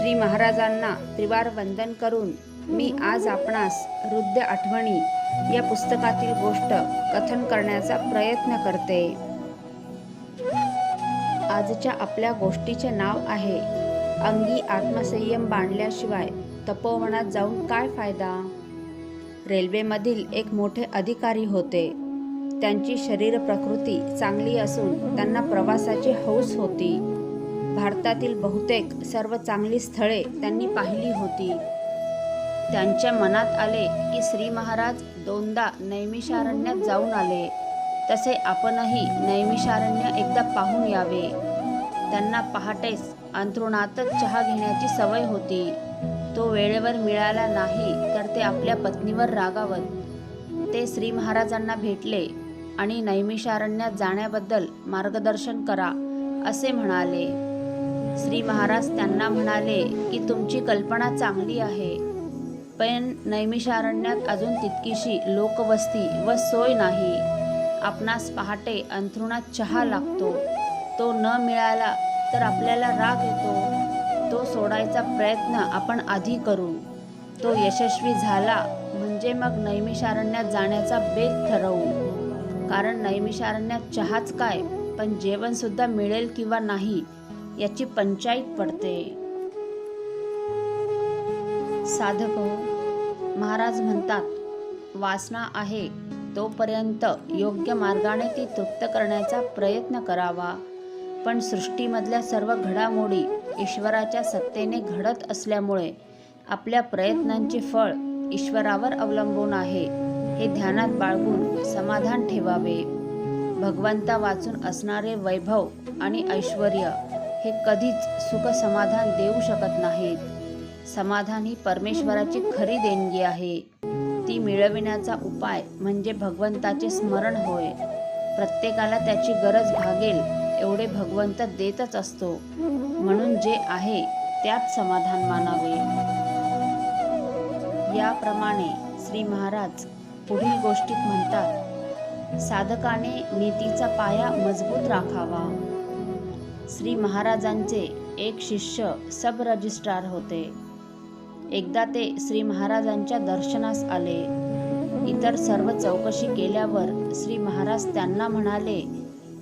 श्री महाराजांना त्रिवार वंदन करून मी आज आपणास वृद्ध आठवणी या पुस्तकातील गोष्ट कथन करण्याचा प्रयत्न करते. आजच्या आपल्या गोष्टीचे नाव आहे अंगी आत्मसंयम बांधल्याशिवाय तपोवनात जाऊन काय फायदा? रेल्वेमधील एक मोठे अधिकारी होते. त्यांची शरीर प्रकृती चांगली असून त्यांना प्रवासाची हौस होती. भारतातील बहुतेक सर्व चांगली स्थळे त्यांनी पाहिली होती. त्यांच्या मनात आले की श्री महाराज दोनदा नैमिषारण्यात जाऊन आले. तसे आपणही नैमिषारण्य एकदा पाहून यावे. त्यांना पहाटेस अंथरुणातच चहा घेण्याची सवय होती. तो वेळेवर मिळाला नाही तर ते आपल्या पत्नीवर रागावत. ते श्री महाराजांना भेटले आणि नैमिषारण्यात जाण्याबद्दल मार्गदर्शन करा असे म्हणाले. श्री महाराज त्यांना म्हणाले की तुमची कल्पना चांगली आहे. पण नैमिषारण्यात अजून तितकीशी लोकवस्ती व सोय नाही. आपणास पहाटे अंथरुणात चहा लागतो. तो न मिळाला तर आपल्याला राग येतो. तो सोडायचा प्रयत्न आपण आधी करू. तो यशस्वी झाला म्हणजे मग नैमिषारण्यात जाण्याचा बेत ठरवू. कारण नैमिषारण्यात चहाच काय? पण जेवणसुद्धा मिळेल किंवा नाही याची पंचायत पडते. साधक हो महाराज म्हणतात वासना आहे तोपर्यंत योग्य मार्गाने ती तृप्त करण्याचा प्रयत्न करावा. पण सृष्टीमधल्या सर्व घडामोडी ईश्वराच्या सत्तेने घडत असल्यामुळे आपल्या प्रयत्नांचे फळ ईश्वरावर अवलंबून आहे हे ध्यानात बाळगून समाधान ठेवावे. भगवंता वाचून असणारे वैभव आणि ऐश्वर हे कधीच सुख समाधान देऊ शकत नाहीत. समाधान ही परमेश्वराची खरी देणगी आहे. ती मिळविण्याचा उपाय म्हणजे भगवंताचे स्मरण होय. प्रत्येकाला त्याची गरज भागेल एवढे भगवंत देतच असतो. म्हणून जे आहे त्यात समाधान मानावे. याप्रमाणे श्री महाराज पुढील गोष्टीत म्हणतात साधकाने नीतीचा पाया मजबूत राखावा. श्री महाराजांचे एक शिष्य सब रजिस्ट्रार होते. एकदा ते श्री महाराजांच्या दर्शनास आले. इतर सर्व चौकशी केल्यावर श्री महाराज त्यांना म्हणाले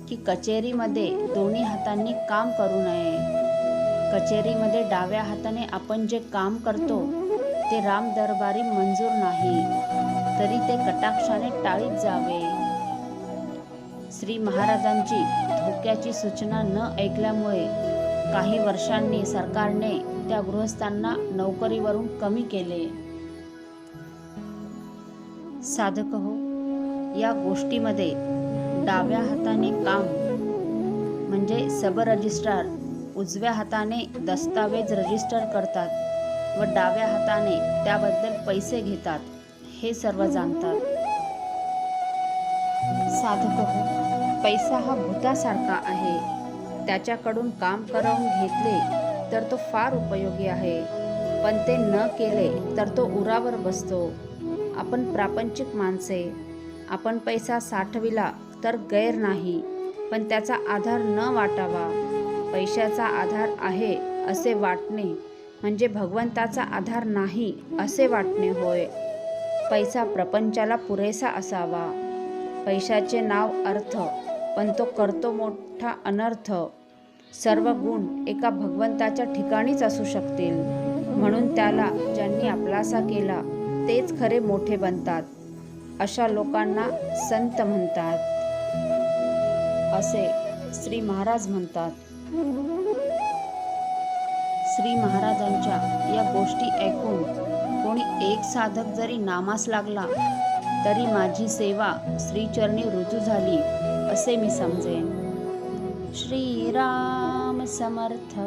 की कचेरीमध्ये दोन्ही हातांनी काम करू नये. कचेरीमध्ये डाव्या हाताने आपण जे काम करतो ते राम दरबारी मंजूर नाही. तरी ते कटाक्षाने टाळीत जावे. श्री महाराजांची धोक्याची सूचना न ऐकल्यामुळे काही वर्षांनी सरकारने त्या गृहस्थांना नोकरीवरून कमी केले. साधक हो या गोष्टीमध्ये डाव्या हाताने काम म्हणजे सब रजिस्ट्रार उजव्या हाताने दस्तावेज रजिस्टर करतात व डाव्या हाताने त्याबद्दल पैसे घेतात हे सर्व जाणतात. साधक हो पैसा हा भूतासारखा आहे. त्याच्याकडून काम करवून घेतले तर तो फार उपयोगी आहे. पण ते न केले तर तो उरावर बसतो. आपण प्रापंचिक माणसे. आपण पैसा साठविला तर गैर नाही पण त्याचा आधार न वाटावा. पैशाचा आधार आहे असे वाटणे म्हणजे भगवंताचा आधार नाही असे वाटणे होय. पैसा प्रपंचाला पुरेसा असावा. पैशाचे नाव अर्थ पण तो करतो मोठा अनर्थ. सर्व गुण एका भगवंताच्या ठिकाणीच असू शकतील. म्हणून त्याला ज्यांनी आपलासा केला तेच खरे मोठे बनतात. अशा लोकांना संत म्हणतात. असे श्री महाराज म्हणतात. श्री महाराजांच्या या गोष्टी ऐकून कोणी एक साधक जरी नामास लागला तरी माझी सेवा श्रीचरणी रुजू झाली. असे मी समजेन. श्रीराम समर्थ.